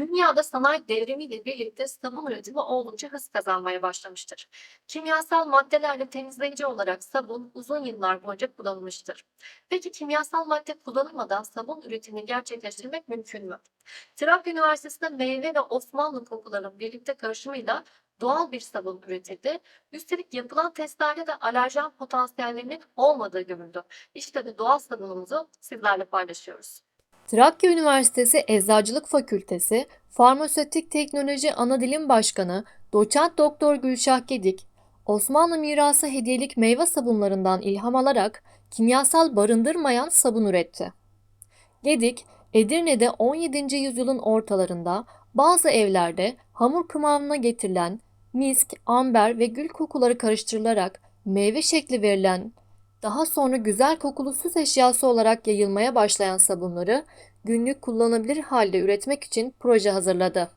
Dünyada sanayi devrimiyle birlikte sabun üretimi oldukça hız kazanmaya başlamıştır. Kimyasal maddelerle temizleyici olarak sabun uzun yıllar boyunca kullanılmıştır. Peki kimyasal madde kullanılmadan sabun üretimini gerçekleştirmek mümkün mü? Trakya Üniversitesi'nde meyve ve Osmanlı kokuların birlikte karışımıyla doğal bir sabun üretildi. Üstelik yapılan testlerde de alerjen potansiyellerinin olmadığı görüldü. İşte de doğal sabunumuzu sizlerle paylaşıyoruz. Trakya Üniversitesi Eczacılık Fakültesi Farmasötik Teknoloji Anadilim Başkanı Doçent Doktor Gülşah Gedik, Osmanlı mirası hediyelik meyve sabunlarından ilham alarak kimyasal barındırmayan sabun üretti. Gedik, Edirne'de 17. yüzyılın ortalarında bazı evlerde hamur kıvamına getirilen misk, amber ve gül kokuları karıştırılarak meyve şekli verilen daha sonra güzel kokulu süs eşyası olarak yayılmaya başlayan sabunları günlük kullanılabilir halde üretmek için proje hazırladı.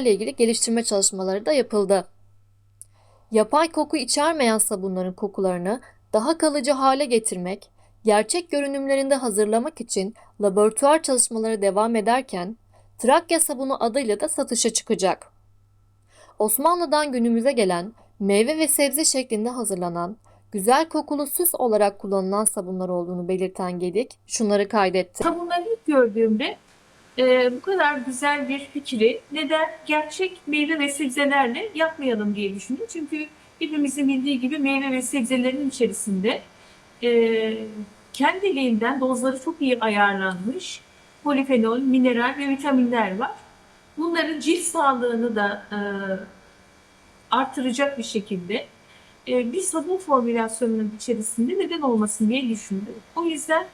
ile ilgili geliştirme çalışmaları da yapıldı. Yapay koku içermeyen sabunların kokularını daha kalıcı hale getirmek, gerçek görünümlerinde hazırlamak için laboratuvar çalışmaları devam ederken Trakya sabunu adıyla da satışa çıkacak. Osmanlı'dan günümüze gelen meyve ve sebze şeklinde hazırlanan güzel kokulu süs olarak kullanılan sabunlar olduğunu belirten Gedik şunları kaydetti. Sabunları ilk gördüğümde e, bu kadar güzel bir fikri neden gerçek meyve ve sebzelerle yapmayalım diye düşündüm. Çünkü hepimizin bildiği gibi meyve ve sebzelerin içerisinde e, kendiliğinden dozları çok iyi ayarlanmış polifenol, mineral ve vitaminler var. Bunların cilt sağlığını da e, artıracak bir şekilde e, bir sabun formülasyonunun içerisinde neden olmasın diye düşündüm. O yüzden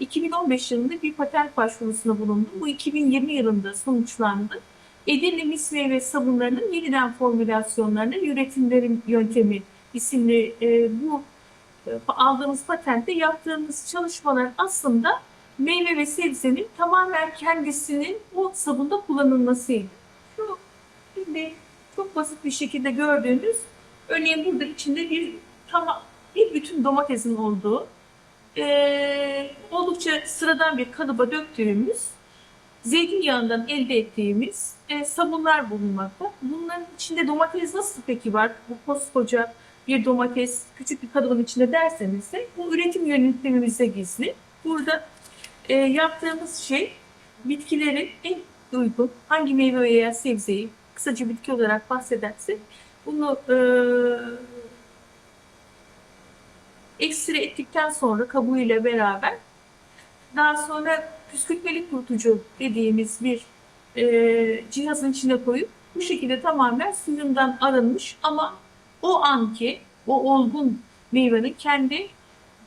2015 yılında bir patent başvurusunda bulundum. Bu 2020 yılında sonuçlandı. Edirne mis meyve sabunlarının yeniden formülasyonlarının üretimlerin yöntemi isimli e, bu aldığımız patentte yaptığımız çalışmalar aslında meyve ve sebzenin tamamen kendisinin o sabunda kullanılmasıydı. Şu şimdi çok basit bir şekilde gördüğünüz örneğin burada içinde bir tamam bir bütün domatesin olduğu eee, oldukça sıradan bir kalıba döktüğümüz zeytinyağından elde ettiğimiz e, sabunlar bulunmakta. Bunların içinde domates nasıl peki var? Bu koskoca bir domates küçük bir kalıbın içinde derseniz de bu üretim yöntemimizde gizli. Burada e, yaptığımız şey bitkilerin en uygun hangi meyve veya sebzeyi kısaca bitki olarak bahsedersek bunu e, ekstra ettikten sonra kabuğuyla beraber daha sonra püskürtmeli kurutucu dediğimiz bir e, cihazın içine koyup bu şekilde tamamen suyundan arınmış ama o anki o olgun meyvenin kendi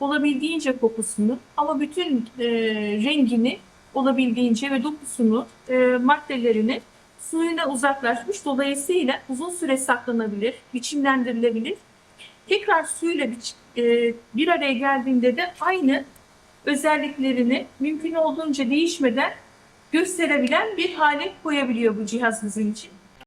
olabildiğince kokusunu ama bütün e, rengini olabildiğince ve dokusunu, e, maddelerini suyuna uzaklaşmış. Dolayısıyla uzun süre saklanabilir, biçimlendirilebilir. Tekrar suyla biç, e, bir araya geldiğinde de aynı özelliklerini mümkün olduğunca değişmeden gösterebilen bir hale koyabiliyor bu cihaz bizim için.